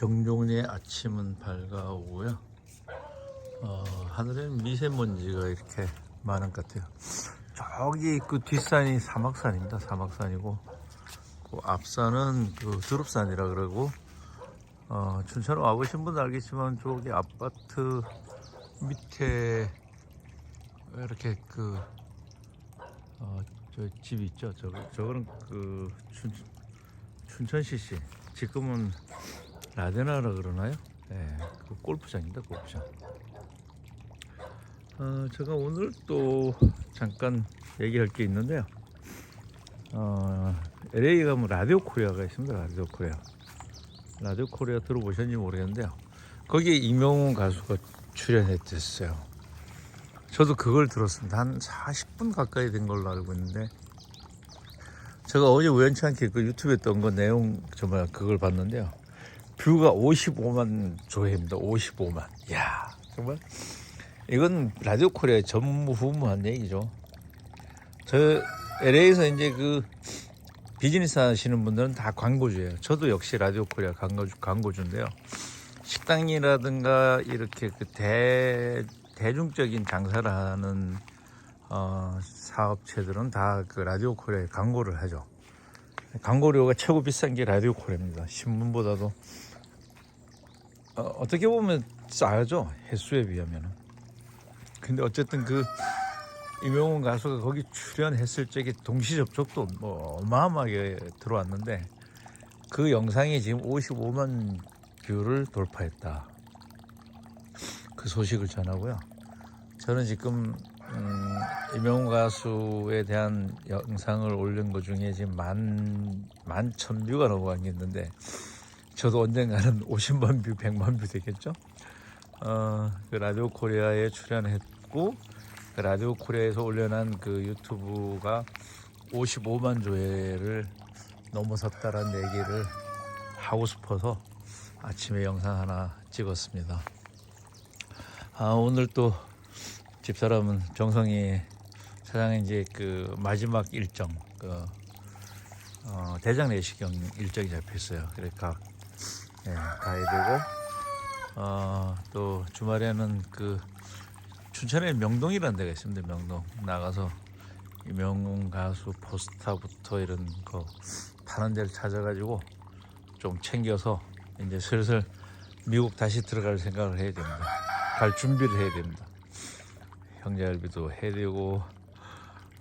정종리의 아침은 밝아오고요. 어, 하늘에는 미세먼지가 이렇게 많은 것 같아요. 저기 그 뒷산이 사막산입니다. 사막산이고 그 앞산은 그 두릅산이라 그러고 어, 춘천 와보신 분들 알겠지만 저기 아파트 밑에 이렇게 그 어, 저집 있죠. 저거 저거는 그 춘, 춘천시시 지금은 라데나라 그러나요? 네, 그 골프장입니다. 골프장. 어, 제가 오늘 또 잠깐 얘기할 게 있는데요. 어, LA 가면 라디오 코리아가 있습니다. 라디오 코리아. 라디오 코리아 들어보셨는지 모르겠는데요. 거기에 이명훈 가수가 출연했댔어요. 저도 그걸 들었습니다. 한 40분 가까이 된 걸로 알고 있는데 제가 어제 우연치 않게 그 유튜브에 뜬 거 내용 정말 그걸 봤는데요. 뷰가 55만 조회입니다. 55만. 이야 정말 이건 라디오 코리아의 전무후무한 얘기죠. 저 LA에서 이제 그 비즈니스 하시는 분들은 다 광고주예요. 저도 역시 라디오 코리아 광고주, 광고주인데요. 식당이라든가 이렇게 그 대, 대중적인 장사를 하는 어, 사업체들은 다 그 라디오 코리아에 광고를 하죠. 광고료가 최고 비싼 게 라디오 코리아입니다. 신문보다도 어, 어떻게 보면 싸죠 횟수에 비하면은. 근데 어쨌든 그 이명훈 가수가 거기 출연했을 적에 동시 접촉도 뭐 어마어마하게 들어왔는데 그 영상이 지금 55만 뷰를 돌파했다. 그 소식을 전하고요. 저는 지금 음, 이명훈 가수에 대한 영상을 올린 것 중에 지금 만, 만천 뷰가 넘어간 게 있는데 저도 언젠가는 50만 뷰, 100만 뷰 되겠죠? 어, 그 라디오 코리아에 출연했고 그 라디오 코리아에서 올려놓은 그 유튜브가 55만 조회를 넘어섰다라는 얘기를 하고 싶어서 아침에 영상 하나 찍었습니다. 아, 오늘 또 집사람은 정성이 사장의 이제 그 마지막 일정, 그 어, 대장 내시경 일정이 잡혔어요. 그러니까 예, 가야 되고 어, 또 주말에는 그 춘천에 명동이라는 데가 있습니다. 명동 나가서 이명웅 가수 포스타부터 이런 거 파는 데를 찾아가지고 좀 챙겨서 이제 슬슬 미국 다시 들어갈 생각을 해야 됩니다. 갈 준비를 해야 됩니다. 형제갈비도 해야 되고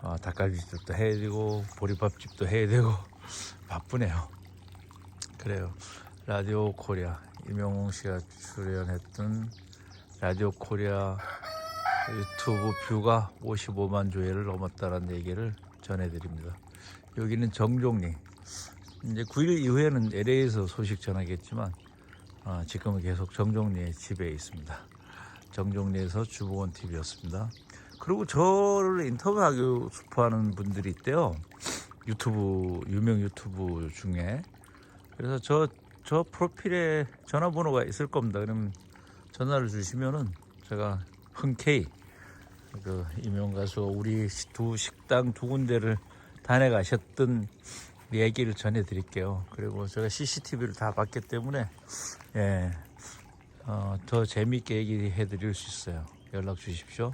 어, 닭갈비집도 해야 되고 보리밥집도 해야 되고 바쁘네요. 그래요. 라디오 코리아 이명웅 씨가 출연했던 라디오 코리아 유튜브 뷰가 55만 조회를 넘었다는 얘기를 전해드립니다. 여기는 정종리. 이제 9일 이후에는 LA에서 소식 전하겠지만 아, 지금은 계속 정종리의 집에 있습니다. 정종리에서 주보원 TV였습니다. 그리고 저를 인터뷰하고 싶어하는 분들이 있대요. 유튜브 유명 유튜브 중에 그래서 저 저 프로필에 전화번호가 있을 겁니다. 그러면 전화를 주시면은 제가 흔쾌히 그 이명 가수 우리 두 식당 두 군데를 다녀가셨던 얘기를 전해드릴게요. 그리고 제가 CCTV를 다 봤기 때문에 예, 어, 더 재밌게 얘기해 드릴 수 있어요. 연락 주십시오.